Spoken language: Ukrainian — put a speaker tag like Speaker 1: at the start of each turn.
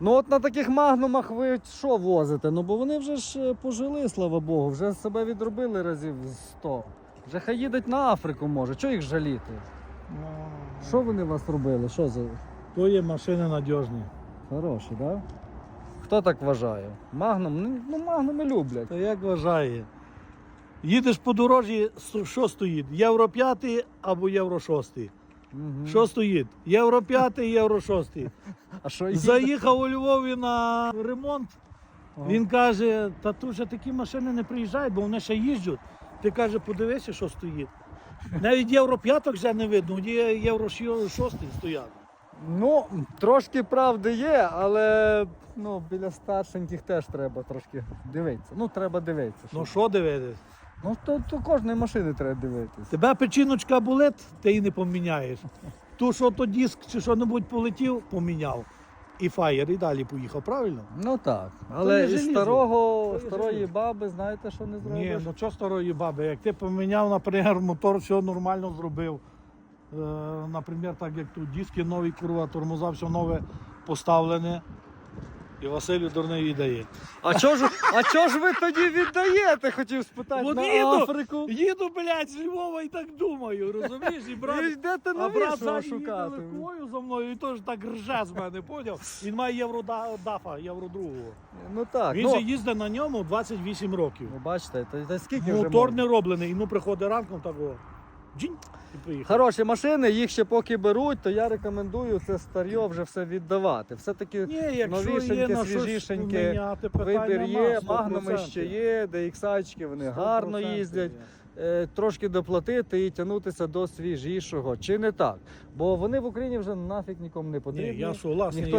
Speaker 1: Ну от на таких магнумах ви що возите? Ну бо вони вже ж е, пожили, слава Богу, вже себе відробили разів 100. Вже хай їдуть на Африку може. Чого їх жаліти?
Speaker 2: Ну,
Speaker 1: Що вони вас робили? Що за
Speaker 2: То є машини надіжні.
Speaker 1: хороші, так? Да? Хто так вважає? Магнум? Ну, ну магнуми люблять.
Speaker 2: Та як вважає? Їдеш по дорожі, що стоїть? Євро 5 або євро 6.
Speaker 1: Мгм.
Speaker 2: Що стоїть? Євро 5, євро 6.
Speaker 1: А що їде?
Speaker 2: Заїхав у Львові на ремонт.
Speaker 1: Ага.
Speaker 2: Він каже: та тут вже такі машини не приїжджають, бо вони ще їздять. Ти каже, подивися, що стоїть. Навіть євро 5 вже не видно, є євро 6 стоять.
Speaker 1: Ну, трошки правди є, але ну, біля старшеньких теж треба трошки дивитися. Ну, треба дивитися.
Speaker 2: Ну що дивитись?
Speaker 1: Ну, то, то кожної машини треба дивитися.
Speaker 2: Тебе печіночка болить, ти її не поміняєш. Ту, що то диск чи що-небудь полетів, поміняв. І фаєр, і далі поїхав, правильно?
Speaker 1: Ну так. Але із старого, старої баби, знаєте, що не зробиш?
Speaker 2: Ні, ну що старої баби, як ти поміняв, наприклад, мотор, все нормально зробив. Е, наприклад, так як тут диски нові, курва, тормоза, все нове поставлене. І Василю дурний віддає.
Speaker 1: А чого ж, а чого ж ви тоді віддаєте, хотів спитати,
Speaker 2: От
Speaker 1: на
Speaker 2: їду.
Speaker 1: Африку?
Speaker 2: Їду, блядь, з Львова і так думаю, розумієш? І брат,
Speaker 1: Ви йдете
Speaker 2: а брат їде
Speaker 1: шукати.
Speaker 2: легкою за мною і теж так рже з мене, поняв? Він має євро да- євро другого.
Speaker 1: Ну так,
Speaker 2: Він
Speaker 1: ну,
Speaker 2: же їздить на ньому 28 років.
Speaker 1: ну бачите, то, то скільки вже
Speaker 2: Мотор
Speaker 1: можна?
Speaker 2: не роблений, і ну приходить ранком так о, джінь, і поїхав.
Speaker 1: Хороші машини, їх ще поки беруть, то я рекомендую це старьо вже все віддавати. Все-таки
Speaker 2: Ні, якщо
Speaker 1: новішеньке,
Speaker 2: на щось
Speaker 1: свіжішеньке,
Speaker 2: питань
Speaker 1: вибір
Speaker 2: нема,
Speaker 1: є,
Speaker 2: 100%.
Speaker 1: магнуми ще є, DXI-чки, вони гарно
Speaker 2: 100%
Speaker 1: їздять.
Speaker 2: є.
Speaker 1: Е, Трошки доплатити і тягнутися до свіжішого, чи не так? Бо вони в Україні вже нафіг нікому не
Speaker 2: Ні,
Speaker 1: потрібні.
Speaker 2: я согласний.
Speaker 1: Ніхто